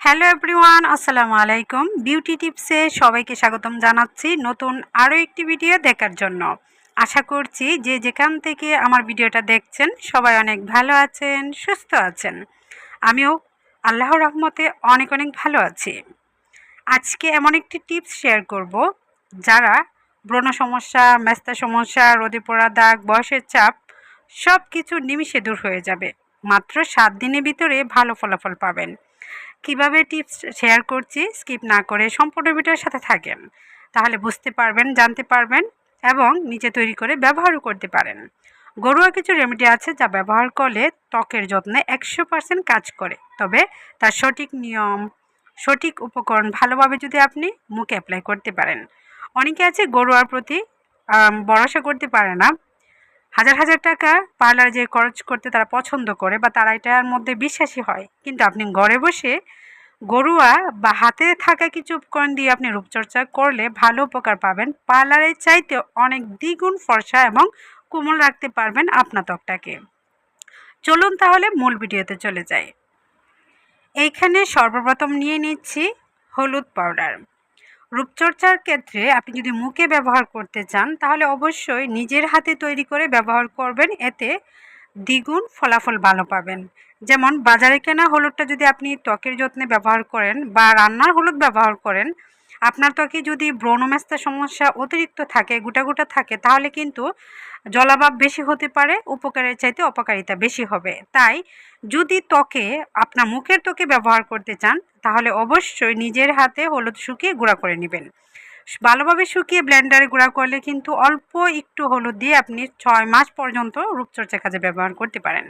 Hello everyone আসসালামু আলাইকুম। Beauty টিপসে সবাইকে স্বাগতম জানাচ্ছি নতুন আরও একটি ভিডিও দেখার জন্য। আশা করছি যে যেখান থেকে আমার ভিডিওটা দেখছেন, সবাই অনেক ভালো আছেন, সুস্থ আছেন। আমিও আল্লাহর রহমতে অনেক অনেক ভালো আছি। আজকে এমন একটি টিপস শেয়ার করব, যারা ব্রণ সমস্যা, মেস্তা সমস্যা, রোদে পড়া দাগ, বয়সের চাপ সব কিছু নিমিষে দূর হয়ে যাবে। মাত্র সাত দিনের ভিতরে ভালো ফলাফল পাবেন। কীভাবে টিপস শেয়ার করছি স্কিপ না করে সম্পূর্ণ ভিডিওর সাথে থাকেন। তাহলে বুঝতে পারবেন, জানতে পারবেন এবং নিজে তৈরি করে ব্যবহারও করতে পারেন। ঘরোয়া কিছু রেমেডি আছে যা ব্যবহার করলে ত্বকের যত্নে একশো পার্সেন্ট কাজ করে। তবে তার সঠিক নিয়ম, সঠিক উপকরণ ভালোভাবে যদি আপনি মুখে অ্যাপ্লাই করতে পারেন। অনেকে আছে ঘরোয়ার প্রতি ভরসা করতে পারে না। হাজার হাজার টাকা পার্লারে যে খরচ করতে তারা পছন্দ করে বা তারা এটার মধ্যে বিশ্বাসী হয়। কিন্তু আপনি ঘরে বসে গরুয়া বা হাতে থাকা কিছু উপকরণ দিয়ে আপনি রূপচর্চা করলে ভালো উপকার পাবেন। পার্লারের চাইতে অনেক দ্বিগুণ ফর্সা এবং কোমল রাখতে পারবেন আপনার ত্বকটাকে। চলুন তাহলে মূল ভিডিওতে চলে যাই। এইখানে সর্বপ্রথম নিয়ে নিচ্ছি হলুদ পাউডার রূপচর্চার ক্ষেত্রে আপনি যদি মুখে ব্যবহার করতে চান, তাহলে অবশ্যই নিজের হাতে তৈরি করে ব্যবহার করবেন। এতে দ্বিগুণ ফলাফল ভালো পাবেন। যেমন, বাজারে কেনা হলুদটা যদি আপনি ত্বকের যত্নে ব্যবহার করেন বা রান্নার হলুদ ব্যবহার করেন আপনার ত্বকে যদি ব্রণমেস্তা সমস্যা অতিরিক্ত থাকে, গোটা গোটা থাকে, তাহলে কিন্তু জলাভাব বেশি হতে পারে, উপকারের চাইতে অপকারিতা বেশি হবে। তাই যদি ত্বকে, আপনার মুখের ত্বকে ব্যবহার করতে চান, তাহলে অবশ্যই নিজের হাতে হলুদ শুকিয়ে গুঁড়া করে নেবেন। ভালোভাবে শুকিয়ে ব্লেন্ডারে গুঁড়া করলে কিন্তু অল্প একটু হলুদ দিয়ে আপনি ছয় মাস পর্যন্ত রূপচর্চার কাজে ব্যবহার করতে পারেন।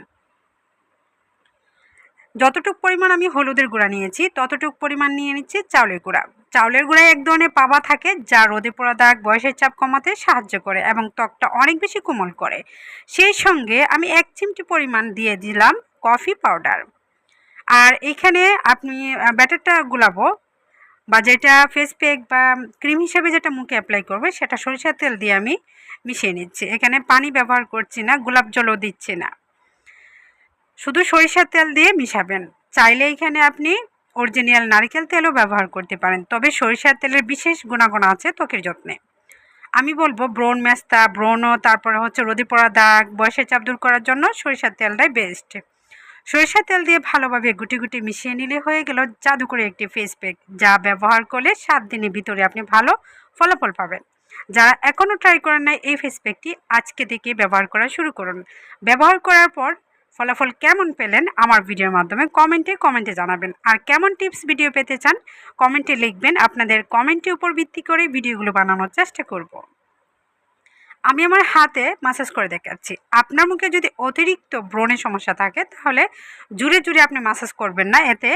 যতটুক পরিমাণ আমি হলুদের গুঁড়া নিয়েছি, ততটুক পরিমাণ নিয়ে নিচ্ছি চাউলের গুঁড়া। চাউলের গুঁড়ায় এক ধরনের পাবা থাকে, যা রোদে পোড়া দাগ, বয়সের চাপ কমাতে সাহায্য করে এবং ত্বকটা অনেক বেশি কোমল করে। সেই সঙ্গে আমি এক চিমটি পরিমাণ দিয়ে দিলাম কফি পাউডার। আর এখানে আপনি ব্যাটারটা গুলাবো বা যেটা ফেস প্যাক বা ক্রিম হিসেবে যেটা মুখে অ্যাপ্লাই করবে, সেটা সরিষার তেল দিয়ে আমি মিশিয়ে নিচ্ছি। এখানে পানি ব্যবহার করছি না, গোলাপ জলও দিচ্ছি না। শুধু সরিষার তেল দিয়ে মিশাবেন। চাইলে এখানে আপনি অরিজিনাল নারকেল তেলও ব্যবহার করতে পারেন, তবে সরিষার তেলের বিশেষ গুণাগুণ আছে ত্বকের যত্নে। আমি বলব ব্রণ মেস্তা ব্রণ তারপরে হচ্ছে রোদে পড়া দাগ, বয়সের চাপ দূর করার জন্য সরিষার তেলটাই বেস্ট সরিষার তেল দিয়ে ভালোভাবে গুটি গুটি মিশিয়ে নিলে হয়ে গেল জাদু করে একটি ফেস প্যাক যা ব্যবহার করলে সাত দিনের ভিতরে আপনি ভালো ফলাফল পাবেন। যারা এখনও ট্রাই করেন নাই, এই ফেস প্যাকটি আজকে থেকে ব্যবহার করা শুরু করুন। ব্যবহার করার পর ফলাফল কেমন পেলেন আমার ভিডিওর মাধ্যমে কমেন্টে কমেন্টে জানাবেন। আর কেমন টিপস ভিডিও পেতে চান, কমেন্টে লিখবেন। আপনাদের কমেন্টের উপর ভিত্তি করে ভিডিওগুলো বানানোর চেষ্টা করব। আমি আমার হাতে মাসাজ করে দেখাচ্ছি। আপনার মুখে যদি অতিরিক্ত ব্রণের সমস্যা থাকে, তাহলে জুড়ে জুড়ে আপনি মাসাজ করবেন না। এতে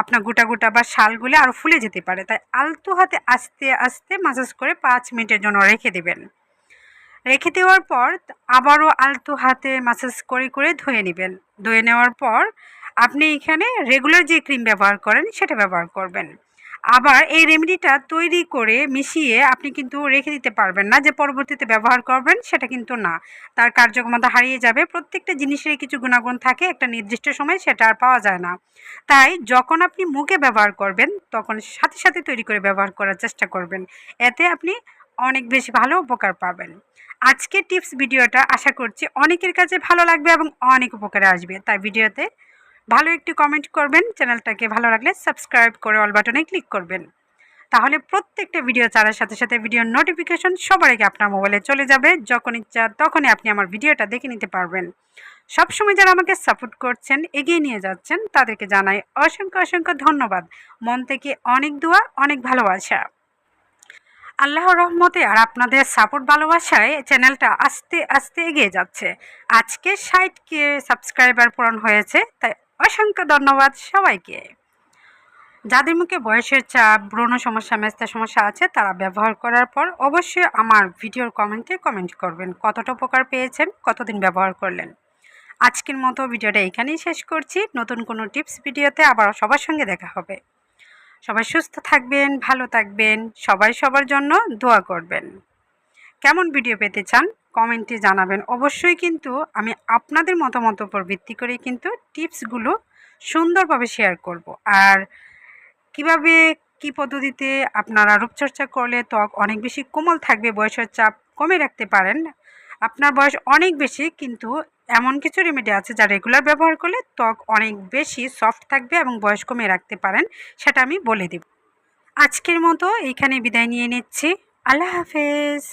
আপনার গোটা গোটা বা শালগুলো আরও ফুলে যেতে পারে। তাই আলতো হাতে আস্তে আস্তে মাসাজ করে পাঁচ মিনিটের জন্য রেখে দেবেন। রেখে দেওয়ার পর আবারও আলতো হাতে মাসাজ করে করে ধুয়ে নেবেন। ধুয়ে নেওয়ার পর আপনি এখানে রেগুলার যে ক্রিম ব্যবহার করেন সেটা ব্যবহার করবেন। আবার এই রেমেডিটা তৈরি করে মিশিয়ে আপনি কিন্তু রেখে দিতে পারবেন না যে পরবর্তীতে ব্যবহার করবেন সেটা কিন্তু না। তার কার্যক্ষমতা হারিয়ে যাবে। প্রত্যেকটা জিনিসের কিছু গুণাগুণ থাকে, একটা নির্দিষ্ট সময় সেটা আর পাওয়া যায় না। তাই যখন আপনি মুখে ব্যবহার করবেন, তখন সাথে সাথে তৈরি করে ব্যবহার করার চেষ্টা করবেন। এতে আপনি অনেক বেশি ভালো উপকার পাবেন। আজকের টিপস ভিডিওটা আশা করছি অনেকের কাছে ভালো লাগবে এবং অনেক উপকারে আসবে। তাই ভিডিওতে ভালো একটি কমেন্ট করবেন, চ্যানেলটাকে ভালো লাগলে সাবস্ক্রাইব করে অল বাটনে ক্লিক করবেন। তাহলে প্রত্যেকটা ভিডিও ছাড়ার সাথে সাথে ভিডিওর নোটিফিকেশন সবার আগে আপনার মোবাইলে চলে যাবে। যখন ইচ্ছা তখনই আপনি আমার ভিডিওটা দেখে নিতে পারবেন। সবসময় যারা আমাকে সাপোর্ট করছেন, এগিয়ে নিয়ে যাচ্ছেন, তাদেরকে জানাই অসংখ্য অসংখ্য ধন্যবাদ। মন থেকে অনেক দোয়া, অনেক ভালোবাসা। আল্লাহর রহমতে আর আপনাদের সাপোর্ট ভালোবাসায় চ্যানেলটা আস্তে আস্তে এগিয়ে যাচ্ছে। আজকে ষাটকে সাবস্ক্রাইবার পূরণ হয়েছে, তাই অসংখ্য ধন্যবাদ সবাইকে। যাদের মুখে বয়সের চাপ, ব্রণ সমস্যা মেস্তা সমস্যা আছে, তারা ব্যবহার করার পর অবশ্যই আমার ভিডিওর কমেন্টে কমেন্ট করবেন, কতটা উপকার পেয়েছেন, কতদিন ব্যবহার করলেন। আজকের মতো ভিডিওটা এখানেই শেষ করছি। নতুন কোনো টিপস ভিডিওতে আবার সবার সঙ্গে দেখা হবে। সবাই সুস্থ থাকবেন, ভালো থাকবেন, সবাই সবার জন্য দোয়া করবেন। কেমন ভিডিও পেতে চান কমেন্টে জানাবেন। অবশ্যই কিন্তু আমি আপনাদের মতামত উপর ভিত্তি করে কিন্তু টিপসগুলো সুন্দরভাবে শেয়ার করব। আর কীভাবে, কি পদ্ধতিতে আপনারা রূপচর্চা করলে ত্বক অনেক বেশি কোমল থাকবে, বয়সের চাপ কমে রাখতে পারেন, আপনার বয়স অনেক বেশি কিন্তু এমন কিছু রেমেডি আছে যা রেগুলার ব্যবহার করলে ত্বক অনেক বেশি সফট থাকবে এবং বয়স কমে রাখতে পারেন, সেটা আমি বলে দেব। আজকের মতো এইখানে বিদায় নিয়ে নিচ্ছি। আল্লাহ হাফেজ।